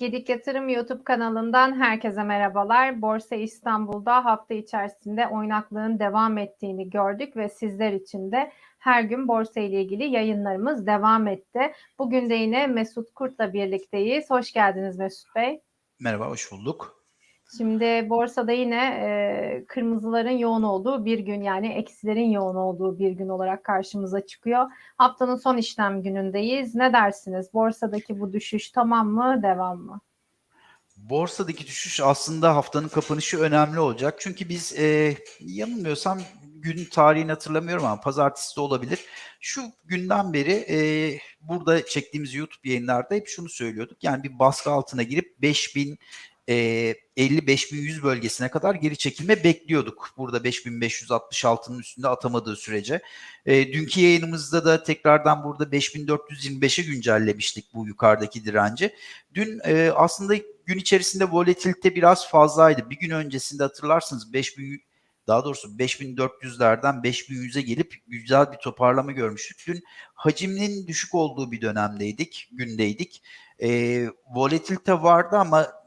Gedik Yatırım YouTube kanalından herkese merhabalar. Borsa İstanbul'da hafta içerisinde oynaklığın devam ettiğini gördük ve sizler için de her gün borsa ile ilgili yayınlarımız devam etti. Bugün de yine Mesut Kurt'la birlikteyiz. Hoş geldiniz Mesut Bey. Merhaba, hoş bulduk. Şimdi borsada yine e, kırmızıların yoğun olduğu bir gün yani eksilerin yoğun olduğu bir gün olarak karşımıza çıkıyor. Haftanın son işlem günündeyiz. Ne dersiniz? Borsadaki bu düşüş tamam mı, devam mı? Borsadaki düşüş aslında haftanın kapanışı önemli olacak. Çünkü biz e, yanılmıyorsam gün tarihini hatırlamıyorum ama pazartesi de olabilir. Şu günden beri e, burada çektiğimiz YouTube yayınlarda hep şunu söylüyorduk. Yani bir baskı altına girip 5000 e, 50-5100 bölgesine kadar geri çekilme bekliyorduk. Burada 5566'nın üstünde atamadığı sürece. E, dünkü yayınımızda da tekrardan burada 5425'e güncellemiştik bu yukarıdaki direnci. Dün e, aslında gün içerisinde volatilite biraz fazlaydı. Bir gün öncesinde hatırlarsınız 5000 daha doğrusu 5400'lerden 5100'e gelip güzel bir toparlama görmüştük. Dün haciminin düşük olduğu bir dönemdeydik, gündeydik. E, volatilite vardı ama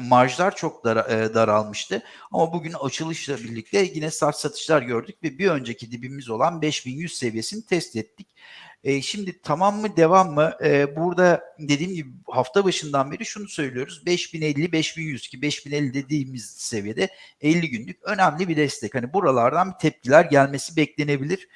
marjlar çok dar, e, daralmıştı. Ama bugün açılışla birlikte yine sert satışlar gördük ve bir önceki dibimiz olan 5100 seviyesini test ettik. E, şimdi tamam mı devam mı? E, burada dediğim gibi hafta başından beri şunu söylüyoruz. 5050-5100 ki 5050 dediğimiz seviyede 50 günlük önemli bir destek. Hani buralardan bir tepkiler gelmesi beklenebilir.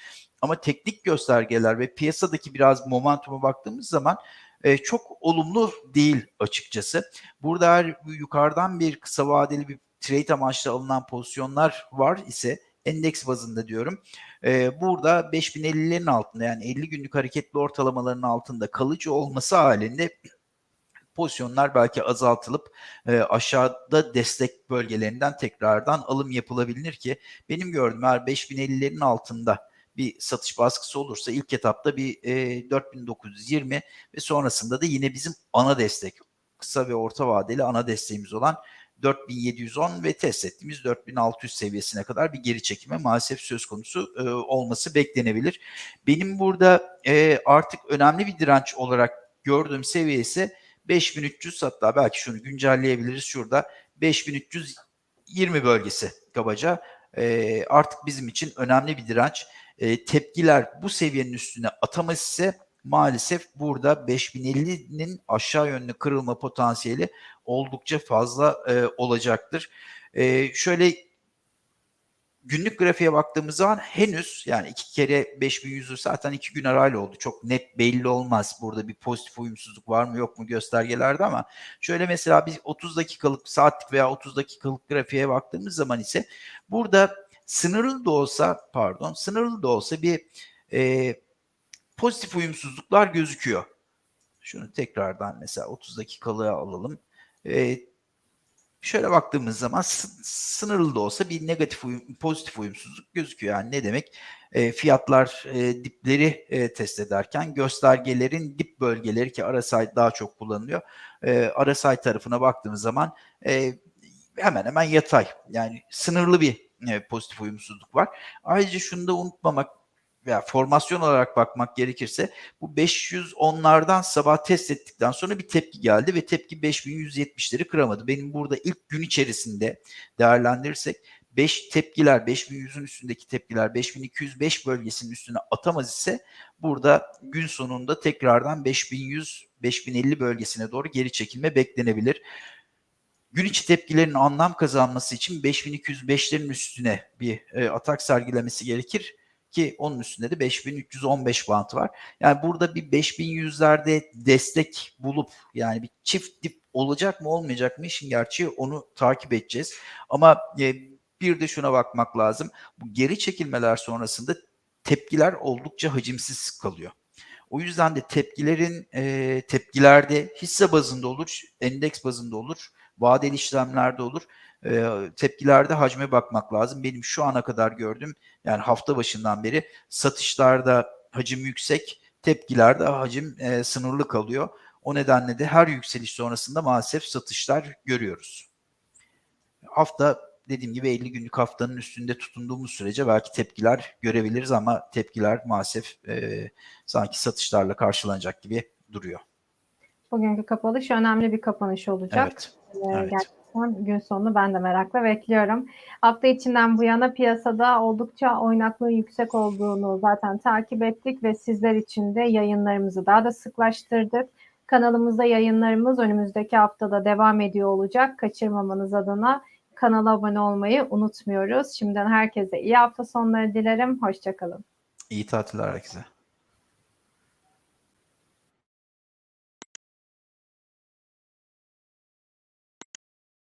Ama teknik göstergeler ve piyasadaki biraz momentuma baktığımız zaman e, çok olumlu değil açıkçası. Burada yukarıdan bir kısa vadeli bir trade amaçlı alınan pozisyonlar var ise endeks bazında diyorum. E, burada 5050'lerin altında yani 50 günlük hareketli ortalamaların altında kalıcı olması halinde pozisyonlar belki azaltılıp e, aşağıda destek bölgelerinden tekrardan alım yapılabilir ki benim gördüğüm eğer 5050'lerin altında bir satış baskısı olursa ilk etapta bir e, 4920 ve sonrasında da yine bizim ana destek kısa ve orta vadeli ana desteğimiz olan 4710 ve test ettiğimiz 4600 seviyesine kadar bir geri çekime maalesef söz konusu e, olması beklenebilir. Benim burada e, artık önemli bir direnç olarak gördüğüm seviye ise 5300 hatta belki şunu güncelleyebiliriz şurada 5320 bölgesi kabaca e, artık bizim için önemli bir direnç. E, tepkiler bu seviyenin üstüne atamaz ise maalesef burada 5050'nin aşağı yönlü kırılma potansiyeli oldukça fazla e, olacaktır. E, şöyle günlük grafiğe baktığımız zaman henüz yani iki kere 5100'ü zaten iki gün arayla oldu. Çok net belli olmaz burada bir pozitif uyumsuzluk var mı yok mu göstergelerde ama şöyle mesela biz 30 dakikalık saatlik veya 30 dakikalık grafiğe baktığımız zaman ise burada sınırlı da olsa pardon sınırlı da olsa bir e, pozitif uyumsuzluklar gözüküyor. Şunu tekrardan mesela 30 dakikalığa alalım. E, şöyle baktığımız zaman sınırlı da olsa bir negatif uyum, pozitif uyumsuzluk gözüküyor. Yani ne demek? E, fiyatlar e, dipleri e, test ederken göstergelerin dip bölgeleri ki RSI daha çok kullanılıyor. E, RSI tarafına baktığımız zaman e, hemen hemen yatay. Yani sınırlı bir e, pozitif uyumsuzluk var. Ayrıca şunu da unutmamak veya formasyon olarak bakmak gerekirse bu 510'lardan sabah test ettikten sonra bir tepki geldi ve tepki 5170'leri kıramadı. Benim burada ilk gün içerisinde değerlendirirsek 5 tepkiler 5100'ün üstündeki tepkiler 5205 bölgesinin üstüne atamaz ise burada gün sonunda tekrardan 5100 5050 bölgesine doğru geri çekilme beklenebilir. Gün içi tepkilerin anlam kazanması için 5205'lerin üstüne bir e, atak sergilemesi gerekir ki onun üstünde de 5315 bantı var. Yani burada bir 5100'lerde destek bulup yani bir çift dip olacak mı olmayacak mı işin gerçeği onu takip edeceğiz. Ama e, bir de şuna bakmak lazım. Bu geri çekilmeler sonrasında tepkiler oldukça hacimsiz kalıyor. O yüzden de tepkilerin e, tepkilerde hisse bazında olur, endeks bazında olur, vadeli işlemlerde olur e, tepkilerde hacme bakmak lazım. Benim şu ana kadar gördüğüm yani hafta başından beri satışlarda hacim yüksek, tepkilerde hacim e, sınırlı kalıyor. O nedenle de her yükseliş sonrasında maalesef satışlar görüyoruz. Hafta dediğim gibi 50 günlük haftanın üstünde tutunduğumuz sürece belki tepkiler görebiliriz ama tepkiler maalesef e, sanki satışlarla karşılanacak gibi duruyor. Bugünkü kapanış önemli bir kapanış olacak. Evet. Ee, Evet. Gerçekten gün sonunu ben de merakla bekliyorum. Hafta içinden bu yana piyasada oldukça oynaklığın yüksek olduğunu zaten takip ettik ve sizler için de yayınlarımızı daha da sıklaştırdık. Kanalımızda yayınlarımız önümüzdeki haftada devam ediyor olacak. Kaçırmamanız adına kanala abone olmayı unutmuyoruz. Şimdiden herkese iyi hafta sonları dilerim. Hoşçakalın. İyi tatiller herkese.